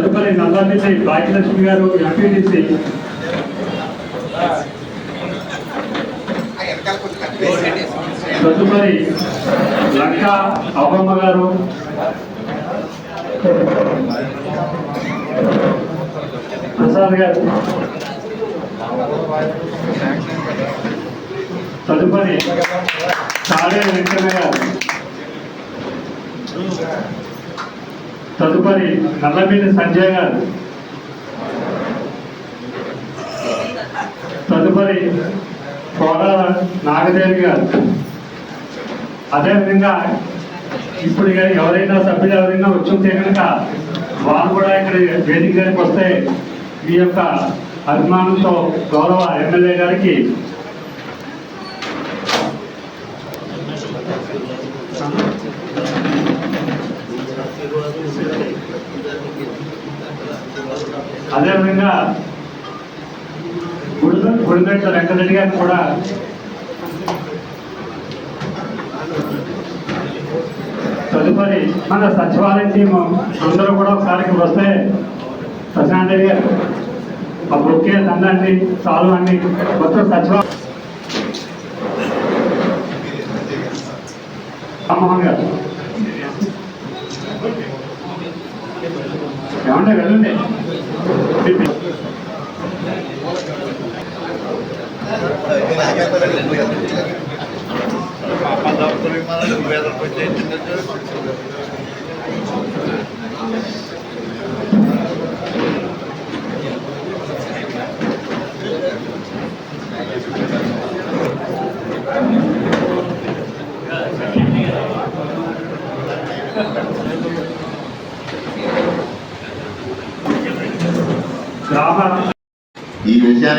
తదుపరి నల్లారెడ్డి భాగ్యలక్ష్మి గారు ఎంపీటీసీ. తదుపరి లంక అవ్వమ్మ గారు. ప్రసాద్ గారు. తదుపరి తాడే వెంకన్న గారు. తదుపరి నల్లమీది సంజయ్ గారు. తదుపరి కోడాల నాగదేవి గారు. అదేవిధంగా ఇప్పుడు ఎవరైనా సభ్యులు ఎవరైనా వచ్చుంటే కనుక వారు కూడా ఇక్కడ వేదిక గారికి వస్తే మీ యొక్క అభిమానంతో గౌరవ ఎమ్మెల్యే గారికి అదేవిధంగా గుడిగ వెంకటరెడ్డి గారు కూడా తదుపరి మన సచివాలయం టీం అందరూ కూడా ఒకసారికి వస్తే ప్రశాంత్ రెడ్డి గారు ఆ బొక్కే దండండి చాలు అండి మొత్తం సచివాలయం రామ్మోహన్ గారు. ఏమంటే వెళ్ళండి. Papadão também é foi dentro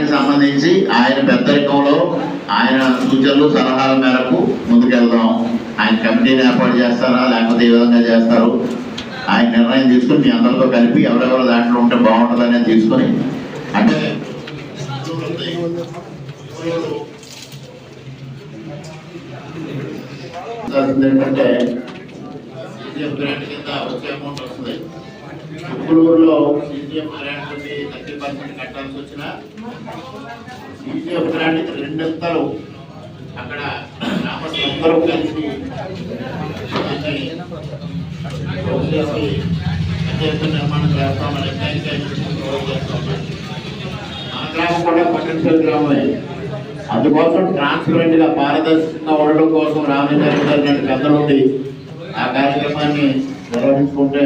ఈ సంబంధించి ఆయన పెద్దరికంలో ఆయన సూచనలు సలహాల మేరకు ముందుకెళ్దాం. ఆయన కమిటీని ఏర్పాటు చేస్తారా? లేకపోతే ఏ విధంగా చేస్తారు? ఆయన నిర్ణయం తీసుకుని మీ అందరితో కలిపి ఎవరెవరు దాంట్లో ఉంటే బాగుంటుంది అనేది తీసుకొని అంటే ఏంటంటే వచ్చే అమౌంట్ వస్తుంది. ఉప్పులూరులో సీఎం గ్రాంట్ నుండి థర్టీ పర్సెంట్ కట్టాల్సి వచ్చిన సీఎం గ్రాంట్ రెండంతలు అక్కడ గ్రామస్తులందరూ కలిసి దాన్ని చేసి అత్యంత నిర్మాణం చేస్తామని క్లోజ్ మన గ్రామం కూడా పొటెన్షియల్ గ్రామమే అందుకోసం ట్రాన్స్పరెంట్గా పారదర్శకంగా ఉండడం కోసం రామచంద్ర గారు పెద్దలుండి ఆ కార్యక్రమాన్ని నిర్వహించుకుంటే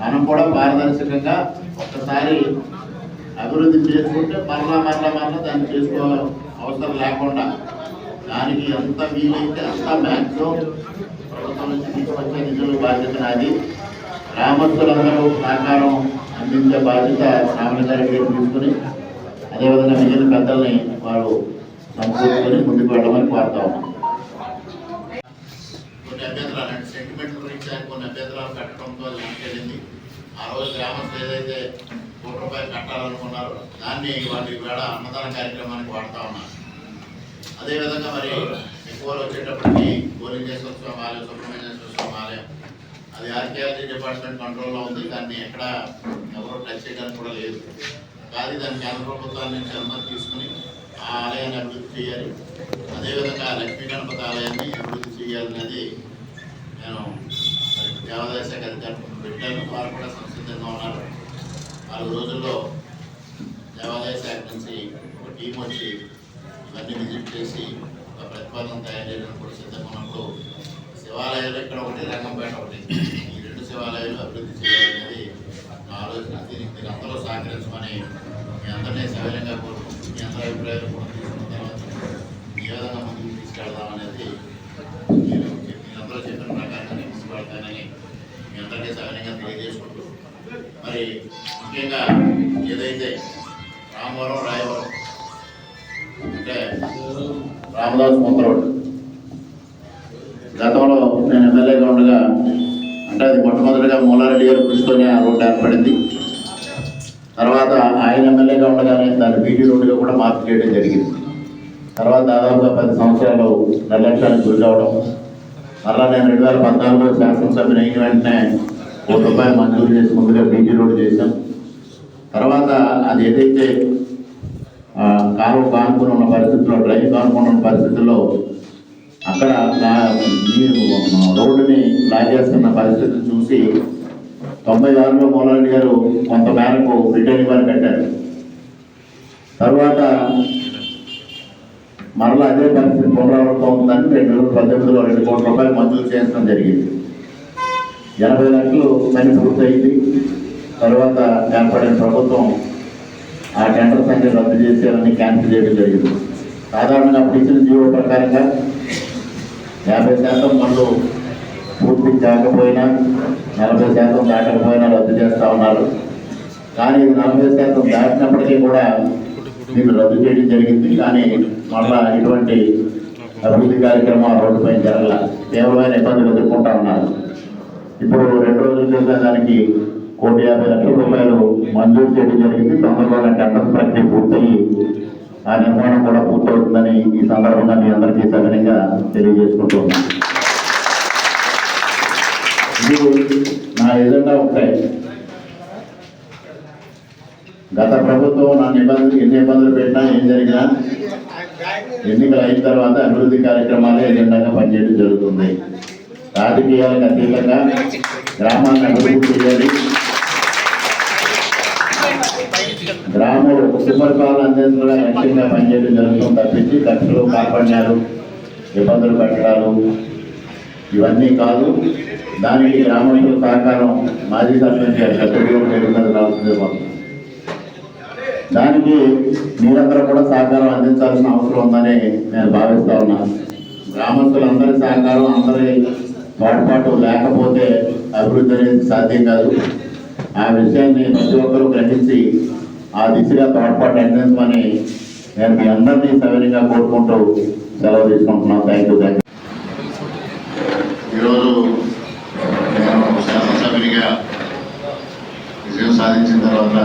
మనం కూడా పారదర్శకంగా ఒక్కసారి అభివృద్ధి చేసుకుంటే మరలా మరలా మరలా దాన్ని చేసుకో అవసరం లేకుండా దానికి ఎంత వీలైతే అంత మ్యాక్సిమం ప్రభుత్వం నుంచి తీసుకొచ్చే నిధులు బాధ్యత నాది. గ్రామస్తులందరూ సహకారం అందించే బాధ్యత రామచంద్ర గారు తీసుకుని అదేవిధంగా మిగిలిన పెద్దల్ని వారు సమకూర్చుకొని ముందుకు వెళ్ళమని కోరుతా ఉన్నాం. కొన్ని అభ్యంతరాలు అంటే సెంటిమెంటల్ గురించి కొన్ని అభ్యంతరాలు కట్టడంతో అది ఆ రోజు గ్రామస్తులు ఏదైతే కోటి రూపాయలు కట్టాలనుకున్నారో దాన్ని వాళ్ళు ఈవేళ అన్నదాన కార్యక్రమానికి వాడుతూ ఉన్నారు. అదేవిధంగా మరి ఎక్కువలు వచ్చేటప్పటికి గోలింగేశ్వర స్వామి ఆలయం సుబ్రహ్మణ్యేశ్వర స్వామి ఆలయం అది ఆర్కియాలజీ డిపార్ట్మెంట్ కంట్రోల్లో ఉంది. దాన్ని ఎక్కడ ఎవరు టచ్ చేయడానికి కూడా లేదు. కానీ దాన్ని కేంద్ర ప్రభుత్వాన్ని నుంచి అనుమతి తీసుకుని ఆ ఆలయాన్ని అభివృద్ధి చేయాలి. అదేవిధంగా లక్ష్మీ గణపతి ఆలయాన్ని అభివృద్ధి చేయాలనేది నేను దేవాదాయ శాఖ అధికారులు పెట్టాను వారు కూడా సంసిద్ధంగా ఉన్నారు నాలుగు రోజుల్లో దేవాదాయ శాఖ నుంచి ఒక టీం వచ్చి ఇవన్నీ విజిట్ చేసి ఒక ప్రతిపాదన తయారు చేయడానికి కూడా సిద్ధంగా ఉన్నప్పుడు శివాలయాలు ఇక్కడ ఒకటి రంగంపేట ఒకటి. ఈ రెండు శివాలయాలు అభివృద్ధి చేయాలనేది నా ఆలోచన. దీనికి అందరూ సహకరించమని మీ అందరినీ సవిలంగా కోరుకుంటూ మీ అందరి అభిప్రాయాలు కూడా తీసుకున్న తర్వాత ఏ విధంగా ముందుకు తీసుకెళ్దామనేది నేను మీరు మీరందరూ చెప్పిన ప్రకారంగానే ముందుకు వెళ్తానని మీ అందరికీ సవిలంగా తెలియజేసుకుంటున్నాను మరి ముఖ్యంగా ఏదైతే రామవరం రాయవరం అంటే రామదాస్ ముందరోడ్ గతంలో నేను ఎమ్మెల్యేగా ఉండగా అంటే అది మొట్టమొదటిగా మూలారెడ్డి గారు కృషితోనే ఆ రోడ్డు ఏర్పడింది. తర్వాత ఆయన ఎమ్మెల్యేగా ఉండగానే దాన్ని బీటీ రోడ్డుగా కూడా మార్పు చేయడం జరిగింది. తర్వాత దాదాపుగా పది సంవత్సరాలు నిర్లక్ష్యానికి గురి కావడం మరలా నేను రెండు వేల పద్నాలుగులో శాసనసభ్యుని అయిన వెంటనే కోటి రూపాయలు మంజూరు చేసి ముందుగా బీటీ రోడ్ చేశాం. తర్వాత అది ఏదైతే కారు కాలువ కానుకొని ఉన్న పరిస్థితుల్లో డ్రైన్ కానుకొని ఉన్న పరిస్థితుల్లో అక్కడ మీరు రోడ్డుని లాగేస్తున్న పరిస్థితిని చూసి తొంభై ఆరులో మూలారెడ్డి గారు కొంత మేరకు రిటర్న్ ఇవ్వని పెట్టారు తర్వాత మరలా అదే పరిస్థితి పునరావృతం అవుతుందని రెండు వేల పద్దెనిమిదిలో రెండు కోట్ల రూపాయలు మంజూరు చేయడం జరిగింది. ఎనభై లక్షలు పని పూర్తయింది. తర్వాత ఏర్పడిన ప్రభుత్వం ఆ టెండర్స్ అన్ని రద్దు చేసేయాలని క్యాన్సిల్ చేయడం జరిగింది. సాధారణంగా అప్పుడు ఇచ్చిన జీవో ప్రకారంగా యాభై శాతం పనులు పూర్తి కాకపోయినా నలభై శాతం దాటకపోయినా రద్దు చేస్తూ ఉన్నారు. కానీ నలభై శాతం దాటినప్పటికీ కూడా దీన్ని రద్దు చేయడం జరిగింది. కానీ మళ్ళా ఇటువంటి అభివృద్ధి కార్యక్రమం రోడ్డుపై జరగల తీవ్రమైన ఇబ్బందులు ఎదుర్కొంటా ఉన్నారు. ఇప్పుడు రెండు రోజుల క్రితం దానికి కోటి యాభై లక్షల రూపాయలు మంజూరు చేయడం జరిగింది. తొందరలో టెండర్ ప్రక్రియ పూర్తయి ఆ నిర్మాణం కూడా పూర్తవుతుందని ఈ సందర్భంగా మీ అందరికీ సవినంగా తెలియజేసుకుంటున్నాను ఇది నా ఎజెండా ఉంటాయి గత ప్రభుత్వం నా నిబంధనలు ఎన్ని ఇబ్బందులు పెట్టినా ఏం జరిగినా ఎన్నికలు అయిన తర్వాత అభివృద్ధి కార్యక్రమాలే ఎజెండాగా పనిచేయడం జరుగుతుంది. రాజకీయాలకు అతీతంగా గ్రామాన్ని అభివృద్ధి చేయాలి. గ్రామంలో సుపరిపాలన అందించడంగా లక్ష్యంగా పనిచేయడం జరుగుతుంది తప్పించి ఖర్చులు కాపాడినారు ఇబ్బందులు పెట్టడాలు ఇవన్నీ కాదు. దానికి గ్రామంలో సహకారం మాజీ సర్పంచ్ గారు రావాల్సిందే దానికి మీరందరూ కూడా సహకారం అందించాల్సిన అవసరం ఉందని నేను భావిస్తా ఉన్నాను గ్రామస్తులందరి సహకారం అందరి తోడ్పాటు లేకపోతే అభివృద్ధి అనేది సాధ్యం కాదు. ఆ విషయాన్ని ప్రతి ఒక్కరూ గ్రహించి ఆ దిశగా తోడ్పాటు అందించమని నేను మీ అందరినీ సవినీయంగా కోరుకుంటూ సెలవు తీసుకుంటున్నాను. థ్యాంక్ యూ థ్యాంక్ ఈరోజు నేను శాసనసభ్యునిగా విజయం సాధించిన తర్వాత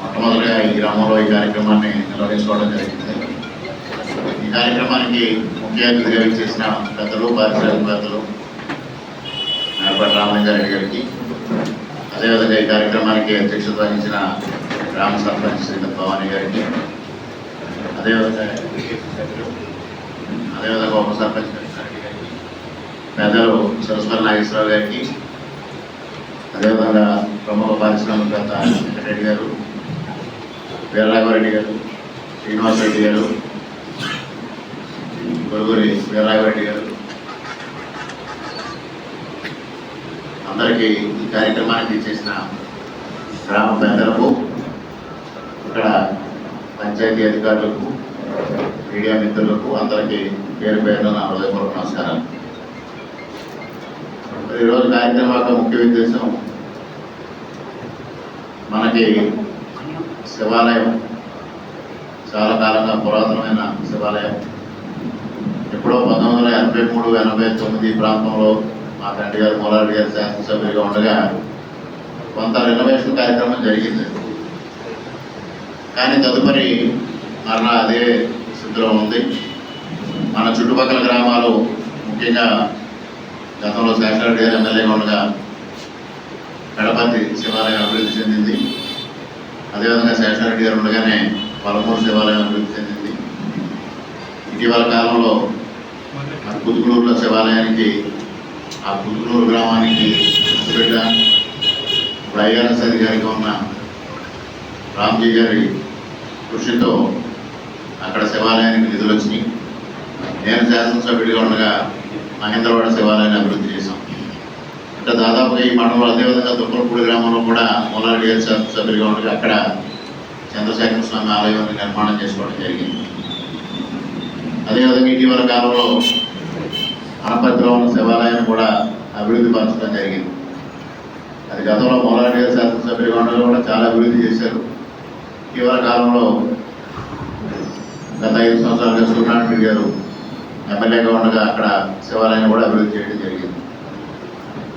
మొట్టమొదటిగా ఈ గ్రామంలో ఈ కార్యక్రమాన్ని నిర్వహించుకోవడం జరిగింది. కార్యక్రమానికి ముఖ్య అతిథిగా చేసిన పెద్దలు పారిశ్రామికవేత్తలు మేడపాటి రామలింగారెడ్డి గారికి అదేవిధంగా ఈ కార్యక్రమానికి అధ్యక్షత వహించిన గ్రామ సర్పంచ్ శ్రీమతి భవానీ గారికి అదేవిధంగా అదేవిధంగా ఉప సర్పంచ్ గారికి పెద్దలు సరస్వర నాగేశ్వరరావు గారికి అదేవిధంగా ప్రముఖ పారిశ్రామికవేత్త వెంకటరెడ్డి గారు వీరరాఘవరెడ్డి గారు శ్రీనివాసరెడ్డి గారు గొరుగురి వీరరాఘవరెడ్డి గారు. అందరికీ ఈ కార్యక్రమానికి చేసిన గ్రామ పెద్దలకు ఇక్కడ పంచాయతీ అధికారులకు మీడియా మిత్రులకు అందరికీ పేరు పేరు నా హృదయపూర్వక నమస్కారాలు. ఈరోజు కార్యక్రమం యొక్క ముఖ్య ఉద్దేశం మనకి శివాలయం. చాలా కాలంగా పురాతనమైన శివాలయం. ఎప్పుడో పంతొమ్మిది వందల ఎనభై మూడు ఎనభై తొమ్మిది ప్రాంతంలో మా తండ్రి గారు మూలారెడ్డి గారు శాసనసభ్యులుగా ఉండగా కొంత రెనోవేషన్ కార్యక్రమం జరిగింది. కానీ తదుపరి మరలా అదే స్థితిలో ఉంది. మన చుట్టుపక్కల గ్రామాలు ముఖ్యంగా గతంలో శేషరెడ్డి గారు ఎమ్మెల్యేగా ఉండగా గణపతి శివాలయం అభివృద్ధి చెందింది. అదేవిధంగా శేషరెడ్డి గారు ఉండగానే పలమూరు శివాలయం అభివృద్ధి చెందింది. ఇటీవల కాలంలో కుదుగునూరులో శివాలయానికి ఆ కుదుగునూరు గ్రామానికి బిడ్డ ఇప్పుడు ఐఆర్ఎస్ అధికారిగా ఉన్న రామ్జీ గారి కృషితో అక్కడ శివాలయానికి నిధులు వచ్చినాయి. నేను శాసనసభ్యుడిగా ఉండగా మహేంద్రవాడ శివాలయాన్ని అభివృద్ధి చేశాం. అంటే దాదాపుగా ఈ మండలంలో అదేవిధంగా దుప్పలపూడి గ్రామంలో కూడా మూలారెడ్డి గారి శాసనసభ్యుడిగా ఉండగా అక్కడ చంద్రశేఖర స్వామి ఆలయాన్ని నిర్మాణం చేసుకోవడం జరిగింది. అదేవిధంగా ఇటీవల కాలంలో అనపర్తిలో ఉన్న శివాలయాన్ని కూడా అభివృద్ధి పరచడం జరిగింది. అది గతంలో మూలారెడ్డి గారి శాసనసభ్యుడిగా కూడా చాలా అభివృద్ధి చేశారు. ఇటీవల కాలంలో గత ఐదు సంవత్సరాలుగా సూర్యనారాయణ గారు ఎమ్మెల్యేగా ఉండగా అక్కడ శివాలయాన్ని కూడా అభివృద్ధి చేయడం జరిగింది.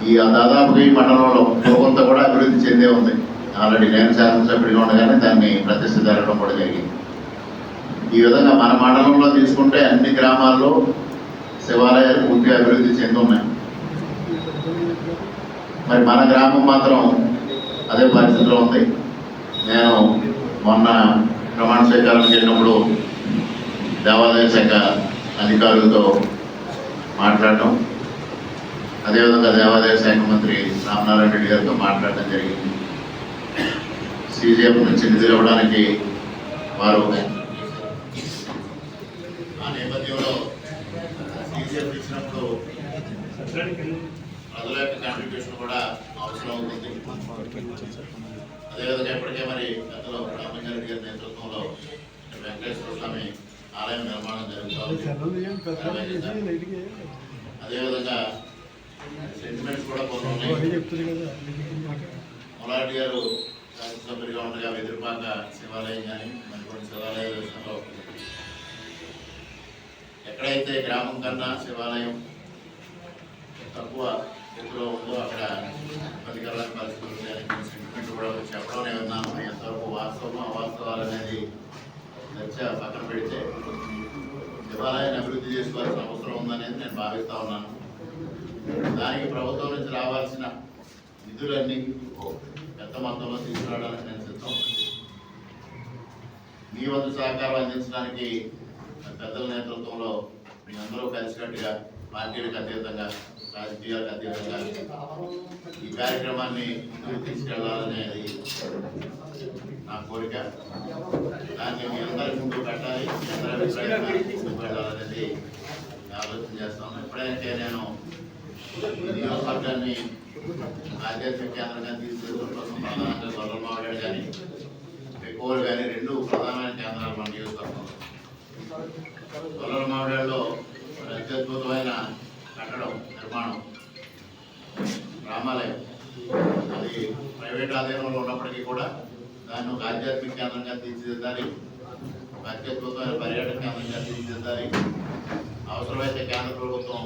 ఈ దాదాపుగా ఈ మండలంలో కొంత కూడా అభివృద్ధి చెందే ఉంది. ఆల్రెడీ నేను శాసనసభ్యుడిగా ఉండగానే దాన్ని ప్రతిష్ట జరగడం కూడా జరిగింది. ఈ విధంగా మన మండలంలో తీసుకుంటే అన్ని గ్రామాల్లో శివాలయాలు పూర్తిగా అభివృద్ధి చెందున్నాయి మరి మన గ్రామం మాత్రం అదే పరిస్థితిలో ఉంది. నేను మొన్న ప్రమాణ స్వీకారానికి వెళ్ళినప్పుడు దేవాదాయ శాఖ అధికారులతో మాట్లాడటం అదేవిధంగా దేవాదాయ శాఖ మంత్రి రామనారాయణ రెడ్డి గారితో మాట్లాడటం జరిగింది. సీజీఎఫ్ నుంచి నిధులు ఇవ్వడానికి వారు ఆ నేపథ్యంలో ఇచ్చినప్పుడు ప్రజల యొక్క కాంట్రిబ్యూషన్ కూడా అవసరం అవుతుంది. అదేవిధంగా ఇప్పటికే మరి గతంలో రామచంద్ర గారి నేతృత్వంలో వెంకటేశ్వర స్వామి ఆలయం నిర్మాణం జరుగుతుంది అదేవిధంగా సెంటిమెంట్స్ కూడా కొన్ని ఉన్నాయి. మొలారెడ్డి గారు శాసనసభ్యుడిగా ఉండగా వెదురుపాక శివాలయం కానీ మరి కొన్ని శివాలయాల విషయంలో ఎక్కడైతే గ్రామం కన్నా శివాలయం తక్కువ ఎప్పుడో ఉందో అక్కడ ఇబ్బందికరమైన పరిస్థితులు ఉన్నాయని సెంటిమెంట్ కూడా వచ్చి చెప్పడం ఎంతవరకు వాస్తవం అవాస్తవాలు అనేది చర్చ పక్కన పెడితే శివాలయాన్ని అభివృద్ధి చేసుకోవాల్సిన అవసరం ఉందనేది నేను భావిస్తూ ఉన్నాను. దానికి ప్రభుత్వం నుంచి రావాల్సిన నిధులన్నీ పెద్ద మొత్తంలో తీసుకురావడానికి నేను సిద్ధం. మీ వంతు సహకారం అందించడానికి పెద్దల నేతృత్వంలో మీ అందరూ కలిసికట్టుగా పార్టీలకు అతీతంగా రాజకీయాలకు అతీతంగా ఈ కార్యక్రమాన్ని ముందుకు తీసుకెళ్ళాలనేది నా కోరిక. దాన్ని మీ అందరి ముందు పెట్టాలి మీ అందరి అభిప్రాయాన్ని ముందుకు వెళ్ళాలనేది ఆలోచన చేస్తాను. ఎప్పుడైతే నేను నియోజకవర్గాన్ని ఆధ్యాత్మిక కేంద్రంగా తీసుకెళ్ళడం కోసం ప్రధానంగా గొల్లమావాడు కానీ ఎక్కువలు కానీ రెండు ప్రధానమైన కేంద్రాలు మన నియోజకవర్గంలో గొల్లమావాడలో అత్యద్భుతమైన కట్టడం నిర్మాణం రామాలయం అది ప్రైవేట్ ఆధీనంలో ఉన్నప్పటికీ కూడా దాన్ని ఒక ఆధ్యాత్మిక కేంద్రంగా తీర్చిదిద్దాలి ఒక అత్యద్భుతమైన పర్యాటక కేంద్రంగా తీర్చిదిద్దాలి. అవసరమైతే కేంద్ర ప్రభుత్వం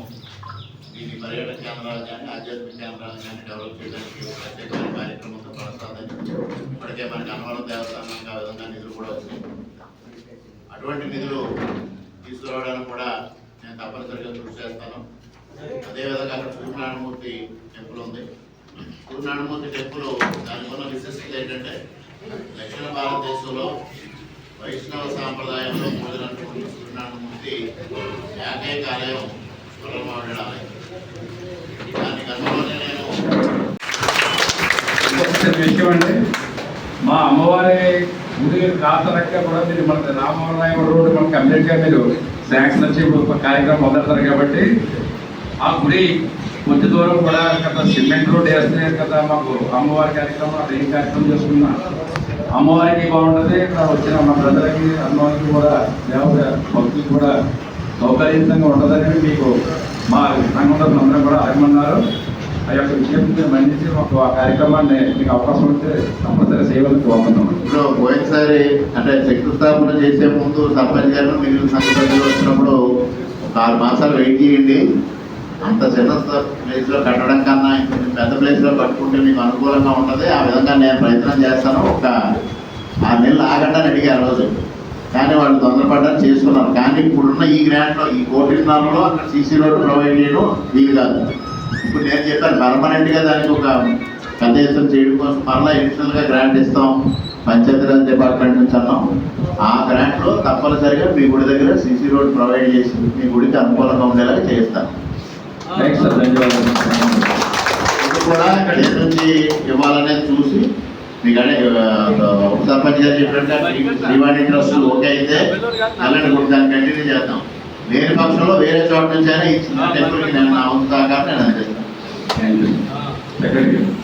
దీని పర్యాటక కేంద్రాలు కానీ ఆధ్యాత్మిక కేంద్రాలు కానీ డెవలప్ చేయడానికి ప్రత్యేకమైన కార్యక్రమంతో కొనసాగుతుంది ఇప్పటికే మనకి అనవరం దేవస్థానం ఆ విధంగా నిధులు కూడా వచ్చినాయి. అటువంటి నిధులు తీసుకురావడానికి కూడా నేను తప్పనిసరిగా కృషి చేస్తాను. అదేవిధంగా అక్కడ సూర్యనారాయణమూర్తి టెంపుల్ ఉంది. సూర్యనారాయణమూర్తి టెంపుల్ దానికి ఉన్న విశిష్టత ఏంటంటే దక్షిణ భారతదేశంలో వైష్ణవ సాంప్రదాయంలో పూజలంటున్న సూర్యనారాయణమూర్తి ఏకైక ఆలయం స్వరమావిడ ఆలయం. దాని గతంలోనే నేను విషయం అంటే మా అమ్మవారి ఎందుకంటే కాతరక్క కూడా మీరు మన రామవరాయ రోడ్డు మనకి కంప్లీట్గా మీరు శాంక్షన్ వచ్చి కార్యక్రమం మొదలుతారు కాబట్టి ఆ గుడి కొద్ది దూరం కూడా కదా సిమెంట్ రోడ్ వేస్తే కదా మాకు అమ్మవారి కార్యక్రమం అక్కడ ఏం కార్యక్రమం చేసుకున్నా. అమ్మవారికి బాగుంటుంది. ఇక్కడ వచ్చిన మన ప్రజలకి అమ్మవారికి కూడా దేవత భక్తులు కూడా సౌకర్యంతంగా ఉంటుందని మీకు మా సంఘంలో అందరం కూడా అభిమన్నారు ఆ యొక్క విషయం మన్నించి మాకు ఆ కార్యక్రమాన్ని మీకు అవకాశం ఉంటే తప్పనిసరి చేయవలసి కోరుతున్నాం ఇప్పుడు పోయినసారి అంటే శంకుస్థాపన చేసే ముందు సర్పంచ్ గారు మిగిలిన సంఘటనలు వచ్చినప్పుడు ఒక ఆరు మాసాలు వెయిట్ చేయండి. అంత చిన్న ప్లేస్లో కట్టడం కన్నా ఇంకొంచెం పెద్ద ప్లేస్లో కట్టుకుంటే మీకు అనుకూలంగా ఉంటుంది. ఆ విధంగా నేను ప్రయత్నం చేస్తాను. ఒక ఆరు నెలలు ఆగండి అని అడిగారు ఆ రోజు. కానీ వాళ్ళు తొందరపడ్డారు చేసుకున్నారు. కానీ ఇప్పుడున్న ఈ గ్రాంట్లో ఈ కోటిన్నరలో అక్కడ సీసీ రోడ్డు ప్రొవైడ్ చేయడం వీలు కాదు. ఇప్పుడు నేను చెప్పాను పర్మనెంట్గా దానికి ఒక పెద్ద ఎత్తున చేయడం కోసం మరలా అడిషనల్గా గ్రాంట్ ఇస్తాం పంచాయతీరాజ్ డిపార్ట్మెంట్ నుంచి అన్నాం. ఆ గ్రాంట్లో తప్పనిసరిగా మీ గుడి దగ్గర సీసీ రోడ్ ప్రొవైడ్ చేసి మీ గుడికి అనుకూలంగా ఉండేలాగా సార్ ధన్యవాదాలు. ఇది కూడా ఇక్కడ నుంచి ఇవ్వాలనేది చూసి మీకు అదే ఉప సర్పంచ్ గారు చెప్పినట్టు శ్రీవాణి ట్రస్ట్ ఓకే అయితే అలాంటి దాన్ని కంటిన్యూ చేద్దాం. వేరే పక్షంలో వేరే చోట నుంచి అయినా ఇచ్చిన టెంపుల్కి నేను నా వంతు సహకారం నేను అందిస్తాను థ్యాంక్ యూ